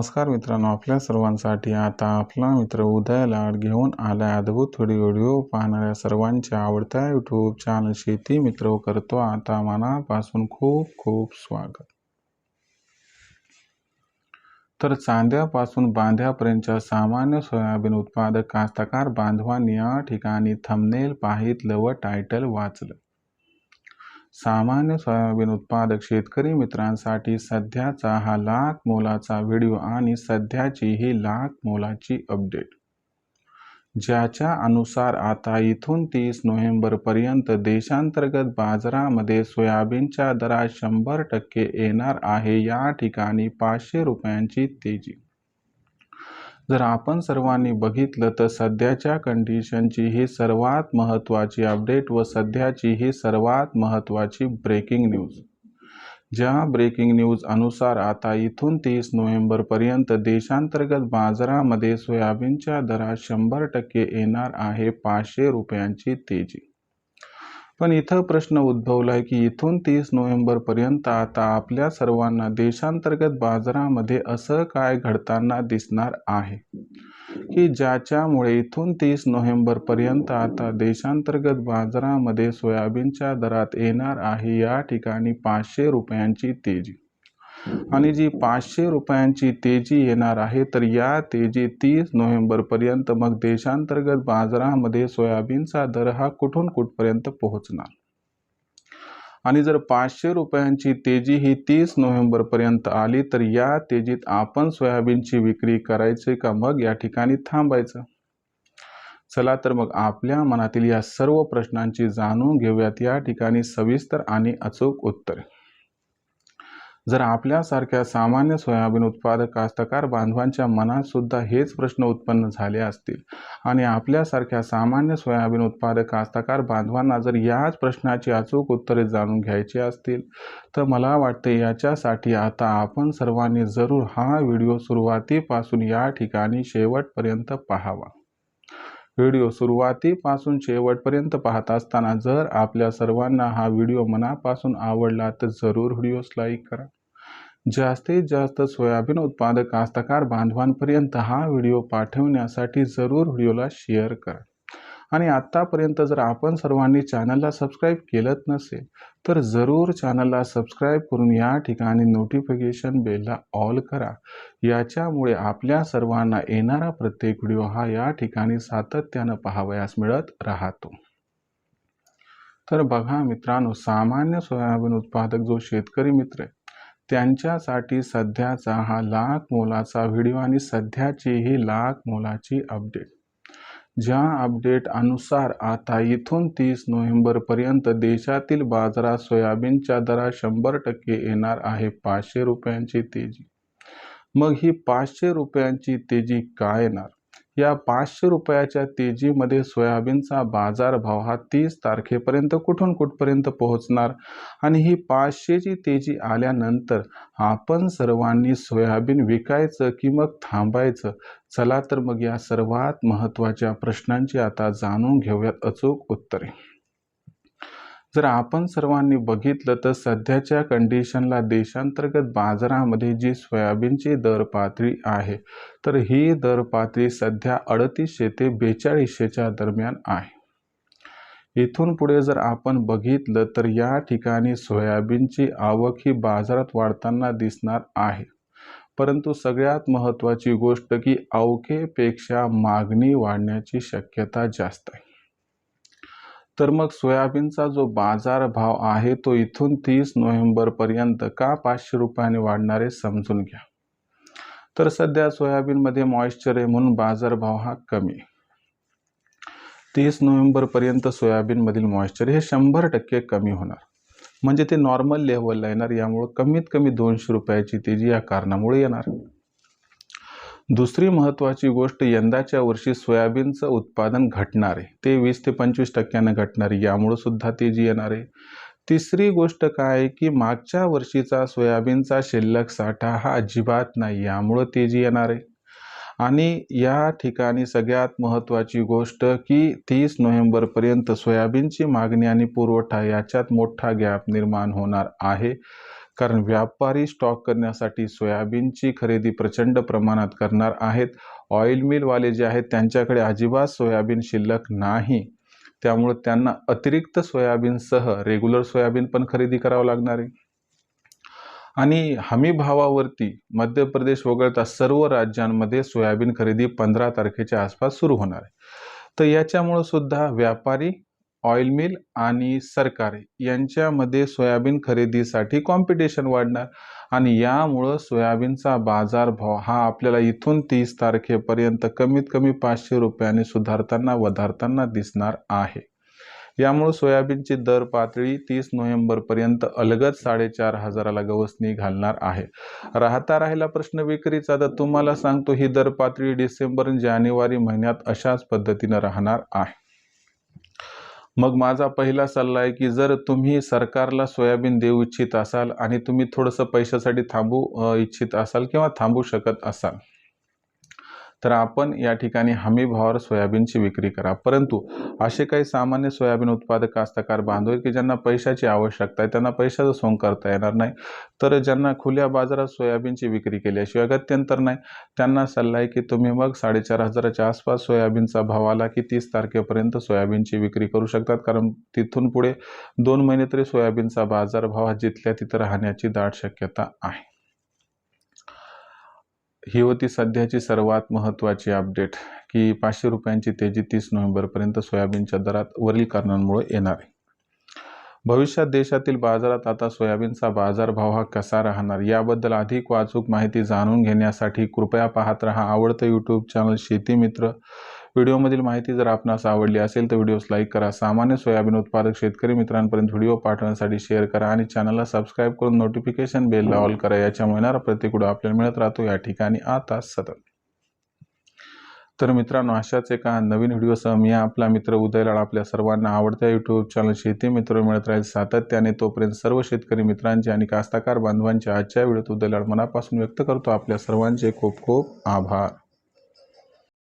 नमस्कार मित्रांनो आपल्या सर्वांसाठी आता आपला मित्र उदय लाड घेऊन आलाय अद्भुत व्हिडिओ व्हिडिओ पाहणाऱ्या सर्वांच्या आवडत्या यूट्यूब चॅनल शेती मित्र करतो आता मनापासून खूप खूप स्वागत. तर चांद्यापासून बांध्यापर्यंतच्या सामान्य सोयाबीन उत्पादक कास्तकार बांधवांनी या ठिकाणी थंबनेल पाहितलं व टायटल वाचलं. सामान्य सोयाबीन उत्पादक शेतकरी मित्रांसाठी सध्याचा हा लाख मोलाचा व्हिडिओ आणि सध्याची ही लाख मोलाची अपडेट. ज्याच्या अनुसार आता इथून तीस नोव्हेंबरपर्यंत देशांतर्गत बाजारामध्ये सोयाबीनच्या दरात शंभर टक्के येणार आहे. या ठिकाणी पाचशे रुपयांची तेजी जर आपण सर्वांनी बघितलं तर सध्याच्या कंडिशनची ही सर्वात महत्त्वाची अपडेट व सध्याची ही सर्वात महत्त्वाची ब्रेकिंग न्यूज ज्या ब्रेकिंग न्यूज अनुसार आता इथून तीस नोव्हेंबरपर्यंत देशांतर्गत बाजारामध्ये सोयाबीनच्या दरात शंभर टक्के येणार आहे पाचशे रुपयांची तेजी. पण इथं प्रश्न उद्भवला आहे की इथून तीस नोव्हेंबरपर्यंत आता आपल्या सर्वांना देशांतर्गत बाजारामध्ये असं काय घडताना दिसणार आहे? की ज्याच्यामुळे इथून तीस नोव्हेंबरपर्यंत आता देशांतर्गत बाजारामध्ये सोयाबीनच्या दरात येणार आहे या ठिकाणी पाचशे रुपयांची तेजी आणि जी पाचशे रुपयांची तेजी येणार आहे तर या तेजी तीस नोव्हेंबरपर्यंत मग देशांतर्गत बाजारामध्ये सोयाबीनचा दर हा कुठून कुठपर्यंत पोहोचणार? आणि जर पाचशे रुपयांची तेजी ही तीस नोव्हेंबरपर्यंत आली तर या तेजीत आपण सोयाबीनची विक्री करायची का? मग या ठिकाणी थांबायचं. चला तर मग आपल्या मनातील या सर्व प्रश्नांची जाणून घेऊयात. या ठिकाणी सविस्तर आणि अचूक उत्तरे. जर आपल्यासारख्या सामान्य सोयाबीन उत्पादक कास्तकार बांधवांच्या मनात सुद्धा हेच प्रश्न उत्पन्न झाले असतील आणि आपल्यासारख्या सामान्य सोयाबीन उत्पादक कास्तकार बांधवांना जर याच प्रश्नाची अचूक उत्तरे जाणून घ्यायची असतील तर मला वाटते याच्यासाठी आता आपण सर्वांनी जरूर हा व्हिडिओ सुरुवातीपासून या ठिकाणी शेवटपर्यंत पाहावा. व्हिडिओ सुरुवातीपासून शेवटपर्यंत पाहत असताना जर आपल्या सर्वांना हा व्हिडिओ मनापासून आवडला तर जरूर व्हिडिओस लाईक करा. जास्तीत जास्त सोयाबीन उत्पादक कास्तकार बांधवांपर्यंत हा व्हिडिओ पाठवण्यासाठी जरूर व्हिडिओला शेअर करा. आणि आत्तापर्यंत जर आपण सर्वांनी चॅनलला सबस्क्राईब केलंच नसेल तर जरूर चॅनलला सबस्क्राईब करून या ठिकाणी नोटिफिकेशन बेलला ऑल करा. याच्यामुळे आपल्या सर्वांना येणारा प्रत्येक व्हिडिओ हा या ठिकाणी सातत्यानं पाहावयास मिळत राहतो. तर बघा मित्रांनो सामान्य सोयाबीन उत्पादक जो शेतकरी मित्र आहे त्यांच्यासाठी सध्याचा हा लाख मोलाचा व्हिडिओ आणि सध्याची ही लाख मोलाची अपडेट. ज्या अपडेट अनुसार आता इथून तीस नोव्हेंबरपर्यंत देशातील बाजारात सोयाबीनच्या दरात शंभर टक्के येणार आहे पाचशे रुपयांची तेजी. मग ही पाचशे रुपयांची तेजी काय येणार? या पाचशे रुपयाच्या तेजीमध्ये सोयाबीनचा बाजारभाव हा तीस तारखेपर्यंत कुठून कुठपर्यंत पोहोचणार? आणि ही पाचशेची तेजी आल्यानंतर आपण सर्वांनी सोयाबीन विकायचं की मग थांबायचं? चला तर मग या सर्वात महत्त्वाच्या प्रश्नांची आता जाणून घेऊयात अचूक उत्तरे. जर आपण सर्वांनी बघितलं तर सध्याच्या कंडिशनला देशांतर्गत बाजारामध्ये जी सोयाबीनची दर पातळी आहे तर ही दर पातळी सध्या अडतीसशे ते बेचाळीसशेच्या दरम्यान आहे. इथून पुढे जर आपण बघितलं तर या ठिकाणी सोयाबीनची आवक ही बाजारात वाढताना दिसणार आहे. परंतु सगळ्यात महत्त्वाची गोष्ट की अवकेपेक्षा मागणी वाढण्याची शक्यता जास्त आहे. तर मग सोयाबीनचा जो बाजार भाव आहे तो इथून तीस नोव्हेंबरपर्यंत का पाचशे रुपयाने वाढणारे समजून घ्या. तर सध्या सोयाबीनमध्ये मॉइश्चर आहे म्हणून बाजारभाव हा कमी तीस नोव्हेंबरपर्यंत सोयाबीनमधील मॉइश्चर हे शंभर टक्के कमी होणार. म्हणजे ते नॉर्मल लेवलला येणार यामुळं कमीत कमी दोनशे रुपयाची तेजी या कारणामुळे येणार. दुसरी महत्त्वाची गोष्ट यंदाच्या वर्षी सोयाबीनचं उत्पादन घटणार आहे. ते वीस ते पंचवीस टक्क्यानं घटणार आहे. यामुळं सुद्धा तेजी येणार आहे. तिसरी गोष्ट काय आहे की मागच्या वर्षीचा सोयाबीनचा शिल्लक साठा हा अजिबात नाही. यामुळं तेजी येणार आहे. आणि या ठिकाणी सगळ्यात महत्त्वाची गोष्ट की तीस नोव्हेंबरपर्यंत सोयाबीनची मागणी आणि पुरवठा याच्यात मोठा गॅप निर्माण होणार आहे. कारण व्यापारी स्टॉक करण्यासाठी सोयाबीनची खरेदी प्रचंड प्रमाणात करणार आहेत. ऑइल मिलवाले जे आहेत त्यांच्याकडे अजिबात सोयाबीन शिल्लक नाही. त्यामुळे त्यांना अतिरिक्त सोयाबीनसह रेग्युलर सोयाबीन पण खरेदी करावं लागणार आहे. आणि हमी भावावरती मध्य प्रदेश वगळता सर्व राज्यांमध्ये सोयाबीन खरेदी पंधरा तारखेच्या आसपास सुरू होणार आहे. तर याच्यामुळं सुद्धा व्यापारी ऑइल मिल आणि सरकार यांच्यामध्ये सोयाबीन खरेदीसाठी कॉम्पिटिशन वाढणार आणि यामुळं सोयाबीनचा बाजारभाव हा आपल्याला इथून तीस तारखेपर्यंत कमीत कमी पाचशे रुपयांनी सुधारताना वधारताना दिसणार आहे. यामुळे सोयाबीनची दर पातळी तीस नोव्हेंबरपर्यंत अलगद साडेचार हजाराला गवसणी घालणार आहे. राहता राहिला प्रश्न विक्रीचा तर तुम्हाला सांगतो ही दर पातळी डिसेंबर आणि जानेवारी महिन्यात अशाच पद्धतीनं राहणार आहे. मग माझा पहिला सल्ला आहे की जर तुम्ही सरकारला सोयाबीन देऊ इच्छित असाल आणि तुम्ही थोडंसं पैशासाठी थांबू इच्छित असाल किंवा थांबू शकत असाल तर आपण या ठिकाणी हमीभावावर सोयाबीनची विक्री करा. परंतु असे काही सामान्य सोयाबीन उत्पादक कास्तकार बांधव की ज्यांना पैशाची आवश्यकता आहे त्यांना पैशाचं सोंग करता येणार नाही. तर ज्यांना खुल्या बाजारात सोयाबीनची विक्री केल्याशिवाय गत्यंतर नाही. त्यांना सल्ला आहे की तुम्ही मग साडेचार हजाराच्या आसपास सोयाबीनचा भाव आला की तीस तारखेपर्यंत सोयाबीनची विक्री करू शकतात. कारण तिथून पुढे दोन महिने तरी सोयाबीनचा बाजारभाव हा जिथल्या तिथं राहण्याची दाट शक्यता आहे. ही होती सध्याची सर्वात महत्त्वाची अपडेट की पाचशे रुपयांची तेजी तीस नोव्हेंबरपर्यंत सोयाबीनच्या दरात वरील कारणांमुळे येणार आहे. भविष्यात देशातील बाजारात आता सोयाबीनचा बाजारभाव हा कसा राहणार याबद्दल अधिक वाचूक माहिती जाणून घेण्यासाठी कृपया पाहत रहा आवडतं यूट्यूब चॅनल शेती मित्र. व्हिडिओमधील माहिती जर आपणास आवडली असेल तर व्हिडिओस लाईक करा. सामान्य सोयाबीन उत्पादक शेतकरी मित्रांपर्यंत व्हिडिओ पाठवण्यासाठी शेअर करा आणि चॅनलला सबस्क्राईब करून नोटिफिकेशन बेलला ऑल करा. याच्यामुळे येणारा प्रत्येक व्हिडिओ आपल्याला मिळत राहतो. या ठिकाणी आता सतत. तर मित्रांनो अशाच एका नवीन व्हिडिओसह मी आपला मित्र उदयलाड आपल्या सर्वांना आवडत्या यूट्यूब चॅनल शेती मित्र मिळत राहील सातत्याने. तोपर्यंत सर्व शेतकरी मित्रांचे आणि कास्ताकार बांधवांचे आजच्या व्हिडिओत उदयलाड मनापासून व्यक्त करतो. आपल्या सर्वांचे खूप खूप आभार.